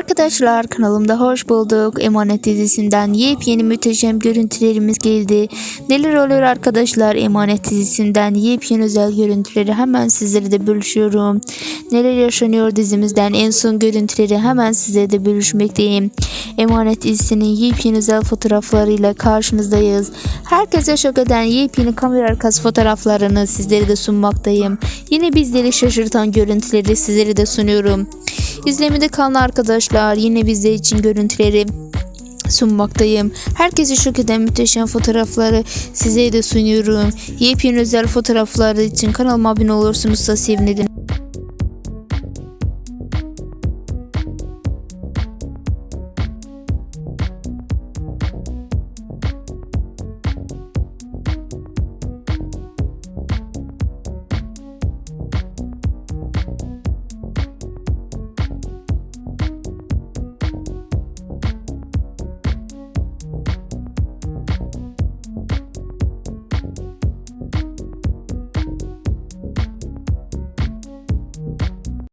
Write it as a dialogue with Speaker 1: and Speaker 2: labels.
Speaker 1: Arkadaşlar kanalımda hoş bulduk. Emanet dizisinden yepyeni muhteşem görüntülerimiz geldi. Neler oluyor arkadaşlar Emanet dizisinden yepyeni özel görüntüleri hemen sizlere de bölüşüyorum. Neler yaşanıyor dizimizden en son görüntüleri hemen size de bölüşmekteyim. Emanet dizisinin yepyeni özel fotoğraflarıyla karşınızdayız. Herkese şok eden yepyeni kamera arkası fotoğraflarını sizlere de sunmaktayım. Yine bizleri şaşırtan görüntüleri sizlere de sunuyorum. İzlemede kalan arkadaşlar yine bizler için görüntüleri sunmaktayım. Herkesi şok eden muhteşem fotoğrafları size de sunuyorum. Yepyeni özel fotoğrafları için kanalıma abone olursunuz da sevinirim.